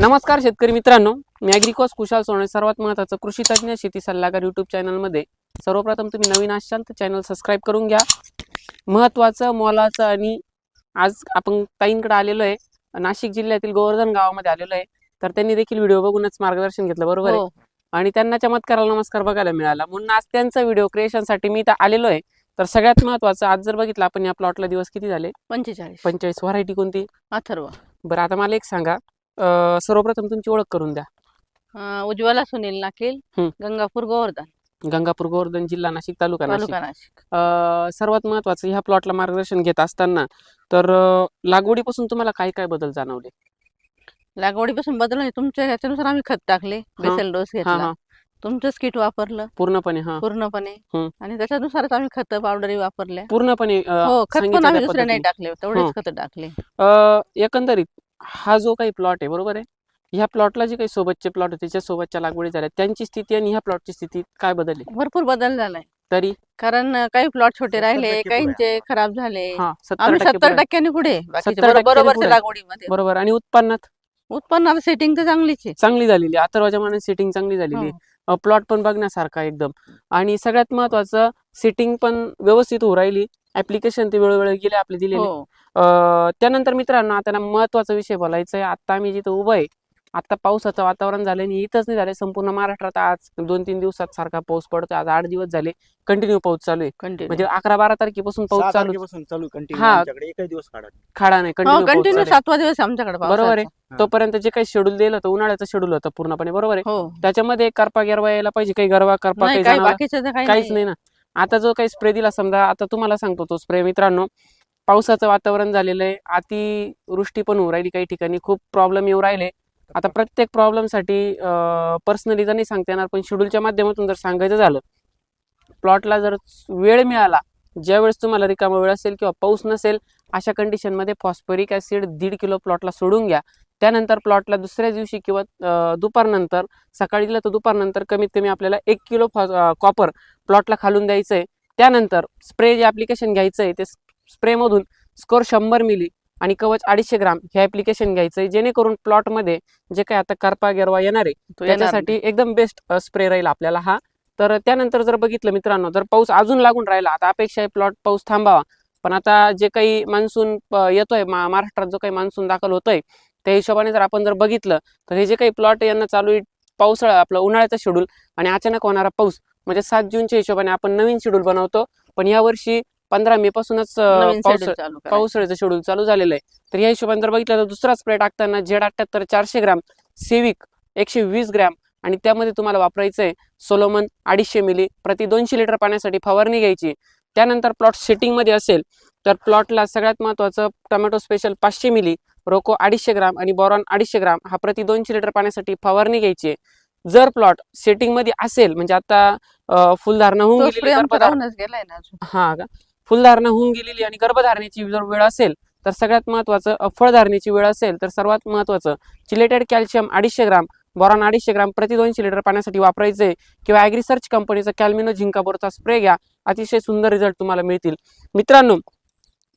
नमस्कार शेतकरी मित्रांनो. मी ॲग्रिकॉस कुशाल सोने सर्वात महत्त्वाचं कृषी तज्ज्ञ शेती सल्लागार यूट्यूब चॅनलमध्ये सर्वप्रथम तुम्ही नवीन असाल तर चॅनल सबस्क्राईब करून घ्या. महत्त्वाचं मोलाचं आणि आज आपण ताईंकडे आलेलो आहे. नाशिक जिल्ह्यातील गोवर्धन गावामध्ये आलेलो आहे. तर त्यांनी देखील व्हिडिओ बघूनच मार्गदर्शन घेतलं बरोबर आहे? आणि त्यांना चमत्काराला नमस्कार बघायला मिळाला. म्हणून आज त्यांचा व्हिडिओ क्रिएशनसाठी मी इथं आलेलो आहे. तर सगळ्यात महत्त्वाचं आज जर बघितलं आपण या प्लॉटला दिवस किती झाले? पंचेचाळीस. पंचेचाळीस. व्हरायटी कोणती? अथर्व. बरं आता मला एक सांगा. अं, सर्वप्रथम तुमची ओळख करून द्या. अं, उज्ज्वला सुनील नाकील हं. गंगापूर गोवर्धन. गंगापूर गोवर्धन जिल्हा नाशिक तालुका नाशिक. तालुका नाशिक. अं, सर्वात महत्वाचं ह्या प्लॉटला मार्गदर्शन घेत असताना तर अं, लागवडीपासून तुम्हाला काय काय बदल जाणवले? लागवडीपासून बदल आहे तुमच्या ह्याच्यानुसार आम्ही खत टाकले बेसल डोस हा घेतला. हा तुमचंच किट वापरलं. पूर्णपणे हा. पूर्णपणे. हं. आणि त्याच्यानुसारच आम्ही खत पावडरी वापरल्या. पूर्णपणे अं, हो खत पण आम्ही त्या दुसरे नाही पद्धतीने. टाकले तेवढेच हं. खत टाकले. अं, एकंदरीत हा जो काही प्लॉट आहे बरोबर आहे? ह्या प्लॉटला जे काही सोबतचे प्लॉट आहे त्याच्या सोबतच्या लागवडी झाल्या त्यांची स्थिती आणि ह्या प्लॉटची स्थिती काय बदलली? भरपूर बदल झालाय. तरी? कारण काही प्लॉट छोटे 70% राहिले. काहींचे खराब झाले. हा सत्तर आम्ही टक्के सत्तर पुढे. टक्क्यांनी पुढे. बाकीचे 70 टक्क्यांनी बरोबरच्या पुढे. लागवडीमध्ये. बरोबर. आणि उत्पन्नात? उत्पन्नाला सेटिंग तर चांगलीच आहे. चांगली झालेली. अथर्वाच्या मनात सेटिंग चांगली झालेली हो. प्लॉट पण बघण्यासारखा एकदम. आणि सगळ्यात महत्वाचं सेटिंग पण व्यवस्थित होऊ राहिली. ऍप्लिकेशन ते वेळोवेळी गेले आपले दिलेले. हो. अं, त्यानंतर मित्रांनो आता ना महत्त्वाचा विषय बोलायचा आहे. आता आम्ही जिथं उभं आहे आता पावसाचं वातावरण झालं आणि इथंच नाही झालं संपूर्ण महाराष्ट्रात आज दोन तीन दिवसात सारखा पाऊस पडतोय. आज आठ दिवस झाले. कंटिन्यू पाऊस चालू आहे. कंटिन्यू म्हणजे अकरा बारा तारखेपासून पाऊस चालू तारखेपासून चालू कंटिन्यू हा. आमच्याकडे. एकही दिवस खाडा नाही. हो कंटिन्यू कंटिन्यू. सातवा दिवस आहे आमच्याकडे बरोबर आहे. पावसाचा. तोपर्यंत जे काही शेड्यूल दिलं होतं उन्हाळ्याचं शेड्यूल होतं पूर्णपणे बरोबर आहे? हो. त्याच्यामध्ये करपा गेरवा यायला पाहिजे काही गरवा करपा नाही काही काही जाणवला. बाकीचं तर काही काहीच नाही. ना. आता जो काही स्प्रे दिला समजा आता तुम्हाला सांगतो तो स्प्रे मित्रांनो. पावसाचं वातावरण झालेलं आहे. अतिवृष्टी पण होऊ राहिली काही ठिकाणी. खूप प्रॉब्लेम येऊ राहिले. आता प्रत्येक प्रॉब्लेमसाठी पर्सनली जर नाही सांगता येणार पण शेड्यूलच्या माध्यमातून जर सांगायचं झालं प्लॉटला जर वेळ मिळाला ज्यावेळेस तुम्हाला रिकामा वेळ असेल किंवा पाऊस नसेल अशा कंडिशनमध्ये फॉस्फरिक ॲसिड दीड किलो प्लॉटला सोडून घ्या. त्यानंतर प्लॉटला दुसऱ्या दिवशी किंवा दुपारनंतर सकाळी दिलं तर दुपारनंतर कमीत कमी आपल्याला एक किलो कॉपर प्लॉटला खालून द्यायचं आहे त्यानंतर स्प्रे जे ॲप्लिकेशन घ्यायचं आहे ते स्प्रेमधून स्कोर शंभर मिली आणि कवच अडीचशे ग्राम हे ॲप्लिकेशन घ्यायचं आहे जेणेकरून प्लॉटमध्ये जे काही आता करपा गेरवा येणार आहे त्याच्यासाठी एकदम बेस्ट स्प्रे राहील आपल्याला हा. तर त्यानंतर जर बघितलं मित्रांनो जर पाऊस अजून लागून राहिला आता अपेक्षा आहे प्लॉट पाऊस थांबावा. पण आता जे काही मान्सून येतोय महाराष्ट्रात जो काही मान्सून दाखल होतोय त्या हिशोबाने जर आपण जर बघितलं तर हे जे काही प्लॉट यांना चालू आहे पावसाळा आपलं उन्हाळ्याचं शेड्यूल आणि अचानक होणारा पाऊस म्हणजे सात जूनच्या हिशोबाने आपण नवीन शेड्यूल बनवतो. पण यावर्षी पंधरा मे पासूनच. पावसाळ्याचं शेड्यूल चालू झालेलं आहे. तर या हिशोबाने जर बघितलं तर दुसरा स्प्रे टाकताना जेड अठ्ठ्याहत्तर चारशे ग्राम सेविक एकशे वीस ग्रॅम आणि त्यामध्ये तुम्हाला वापरायचं आहे सोलोमन अडीचशे मिली प्रति दोनशे लिटर पाण्यासाठी फवारणी घ्यायची. त्यानंतर प्लॉट सेटिंगमध्ये असेल तर प्लॉटला सगळ्यात महत्त्वाचं टोमॅटो स्पेशल पाचशे मिली रोको अडीचशे ग्राम आणि बॉरॉन अडीचशे ग्राम हा प्रति दोनशे लिटर पाण्यासाठी फवारणी घ्यायची. आहे जर प्लॉट सेटिंगमध्ये असेल म्हणजे आता फुलधारणा होऊन गेलेली. हा का? फुलधारणा होऊन गेलेली आणि गर्भधारणेची जर वेळ असेल तर सगळ्यात महत्वाचं फळधारणेची वेळ असेल तर सर्वात महत्वाचं चिलेटेड कॅल्शियम अडीचशे ग्राम बॉरॉन अडीचशे ग्राम प्रति दोनशे लिटर पाण्यासाठी वापरायचे किंवा ॲग्री सर्च कंपनीचा कॅल्मिनो झिंकाबोरचा स्प्रे घ्या. अतिशय सुंदर रिझल्ट तुम्हाला मिळतील. मित्रांनो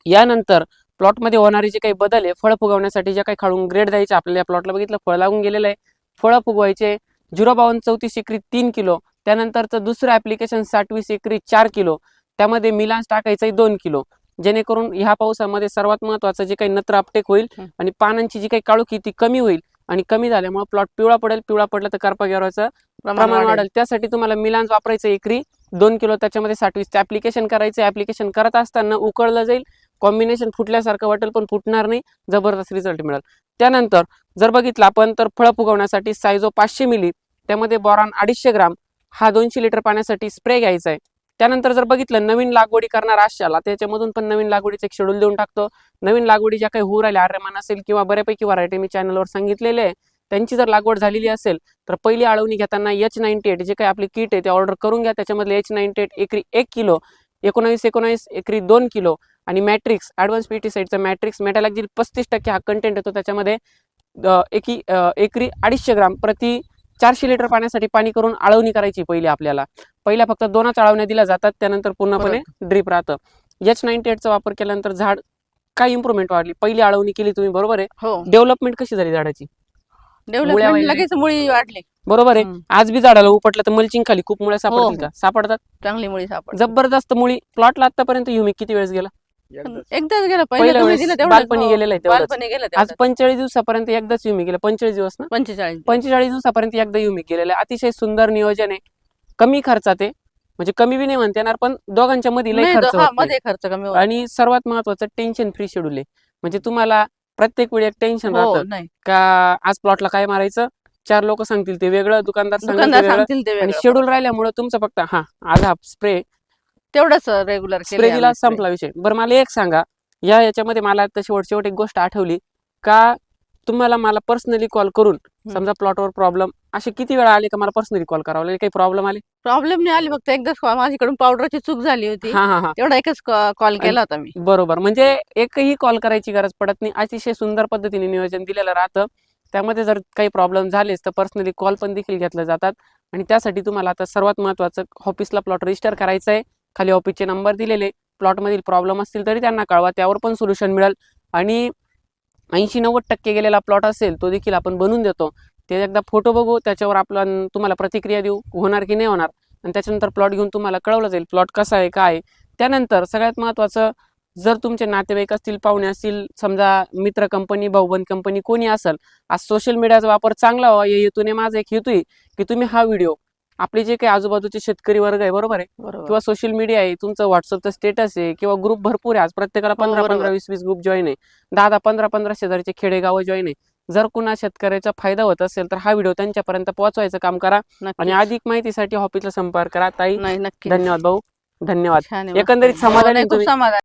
यानंतर प्लॉटमध्ये होणारे जे काही बदल आहे फळं फुगवण्यासाठी ज्या काही खाळून ग्रेड द्यायचे आपल्याला या प्लॉटला बघितलं फळ लागून गेलेलं आहे फळं फुगवायचे झिरो बावन्न चौतीस एकरी तीन किलो त्यानंतरचं दुसरं ॲप्लिकेशन साठवीस एकरी चार किलो त्यामध्ये मिलान्स टाकायचं आहे दोन किलो जेणेकरून ह्या पावसामध्ये सर्वात महत्वाचं जे काही नत्र अपटेक होईल. आणि पानांची जी काही काळोखी ती कमी होईल आणि कमी झाल्यामुळे प्लॉट पिवळा पडेल पिवळा पडला तर करपा प्रमाण वाढेल. वाढेल त्यासाठी तुम्हाला मिलान्स वापरायचं एकरी दोन किलो त्याच्यामध्ये साठवीस ऍप्लिकेशन करायचं ऍप्लिकेशन करत असताना उकळलं जाईल कॉम्बिनेशन फुटल्यासारखं वाटेल पण फुटणार नाही. जबरदस्त रिझल्ट मिळेल. त्यानंतर जर बघितलं आपण तर फळं फुगवण्यासाठी सायझो पाचशे मिली त्यामध्ये बॉरॉन अडीचशे ग्राम हा दोनशे लिटर पाण्यासाठी स्प्रे घ्यायचा आहे. त्यानंतर जर बघितलं नवीन लागवडी करणार आशाला त्याच्यामधून पण नवीन लागवडीचं एक शेड्यूल देऊन टाकतो. नवीन लागवडी ज्या काही होऊ राहिल्या आर्यमान असेल किंवा बऱ्यापैकी व्हरायटी मी चॅनलवर सांगितलेले आहे त्यांची जर लागवड झालेली असेल तर पहिली आळवणी घेताना एच नाईन्टी एट जे काही आपली किट आहे ते ऑर्डर करून घ्या. त्याच्यामधले एच नाईन्टी एट एकरी एक किलो एकोणावीस एकोणावीस एकरी दोन किलो आणि मॅट्रिक्स ॲडव्हान्स पीटीसाईडचा मॅट्रिक्स मेटॅलॅक्झिल पस्तीस टक्के हा कंटेंट येतो. त्याच्यामध्ये एकी एकरी अडीचशे ग्राम प्रति चारशे लिटर पाण्यासाठी पाणी करून आळवणी करायची पहिली आपल्याला. पहिल्या फक्त दोनच आळवण्या दिल्या जातात त्यानंतर पूर्णपणे ड्रीप राहतं. एच नाईन्टी एटचा वापर केल्यानंतर झाड काय इम्प्रुव्हमेंट वाढली. पहिली आळवणी केली तुम्ही बरोबर आहे? हो. डेव्हलपमेंट कशी झाली झाडाची? डेव्हलपमेंट वगैरे. लगेच मुळी वाढली बरोबर आहे हम्म. आज बी झाडाला उपटलं तर मल्चिंग खाली खूप मुळे सापडतील हो. का सापडतात चांगली मुळी सापड जबरदस्त मुळी प्लॉटला आतापर्यंत युमिक किती वेळेस गेला एकदाच गेलं पहिल्या पहिलं तुम्ही वेळेस दिलं तेवढंच. बालपणी हो. गेलेलं आहे तेवढंच. बालपणी गेलं आज तेवढंच. पंचेचाळीस दिवसापर्यंत एकदाच युमिक गेलं पंचेचाळीस दिवस ना पंचेचाळीस पंचेचाळीस दिवसापर्यंत एकदा युमिक गेलेलं आहे अतिशय सुंदर नियोजन आहे कमी खर्चात आहे म्हणजे कमी बी नाही म्हणता येणार पण दोघांच्या मध्ये नाही, खर्च हा, होत नाही. मध्ये खर्च कमी होतो. आणि सर्वात महत्वाचं टेन्शन फ्री शेड्यूल आहे म्हणजे तुम्हाला प्रत्येक वेळी एक टेन्शन हो राहतं. नाही. का आज प्लॉटला काय मारायचं? चार लोक सांगतील ते वेगळं दुकानदार सांगतील ते दुकानदार वेगळं सांगतील ते आणि वेगळं. शेड्यूल राहिल्यामुळे तुमचं फक्त हा आज हा स्प्रे तेवढंच रेग्युलर स्प्रे दिला संपला विषय. बरं मला एक सांगा. या याच्यामध्ये मला आता शेवट शेवट एक गोष्ट आठवली. का तुम्हाला मला पर्सनली कॉल करून समजा प्लॉटवर प्रॉब्लेम असे किती वेळा आले का मला पर्सनली कॉल करावा लागेल? काही प्रॉब्लेम आले? प्रॉब्लेम नाही आली फक्त एकदाच call- माझ्याकडून पावडरची चूक झाली होती. हा हा हा. तेवढा एकच कॉल केला होता मी. बरोबर. म्हणजे एकही कॉल करायची गरज पडत नाही. अतिशय सुंदर पद्धतीने नियोजन दिलेलं राहतं. त्यामध्ये जर काही प्रॉब्लेम झालेच तर पर्सनली कॉल पण देखील घेतले जातात. आणि त्यासाठी तुम्हाला आता सर्वात महत्त्वाचं ऑफिसला प्लॉट रजिस्टर करायचं आहे खाली ऑफिसचे नंबर दिलेले. प्लॉटमधील प्रॉब्लेम असतील तरी त्यांना कळवा. त्यावर पण सोल्युशन मिळेल. आणि ऐंशी नव्वद टक्के गेलेला प्लॉट असेल तो देखील आपण बनवून देतो. ते एकदा फोटो बघू त्याच्यावर आपण तुम्हाला प्रतिक्रिया देऊ होणार की नाही होणार. आणि त्याच्यानंतर प्लॉट घेऊन तुम्हाला कळवलं जाईल प्लॉट कसा आहे काय आहे. त्यानंतर सगळ्यात महत्त्वाचं जर तुमचे नातेवाईक असतील पाहुणे असतील समजा मित्र कंपनी भाऊबंद कंपनी कोणी असेल आज सोशल मीडियाचा वापर चांगला व्हावा या हेतूने माझा एक हेतू आहे की तुम्ही हा व्हिडिओ आपले जे काही आजूबाजूचे शेतकरी वर्ग आहे बरोबर आहे? बरोबर. किंवा सोशल मीडिया आहे तुमचं व्हॉट्सअपचं स्टेटस आहे किंवा ग्रुप भरपूर आहे. आज प्रत्येकाला पंधरा बरोबर. पंधरा वीस वीस ग्रुप जॉईन आहे. दहा दहा पंधरा पंधरा शेजारचे खेडेगाव जॉईन आहे. जर कुणा शेतकऱ्याचा फायदा होत असेल तर हा व्हिडिओ त्यांच्यापर्यंत पोहोचवायचं काम करा. नक्की आणि अधिक माहितीसाठी ऑफिसला संपर्क करा. ताई नाही नक्की धन्यवाद भाऊ. धन्यवाद. छान आहे, एकंदरीत आहे. हो, समाधानी नाही, खूप तुम्ही? समाधान.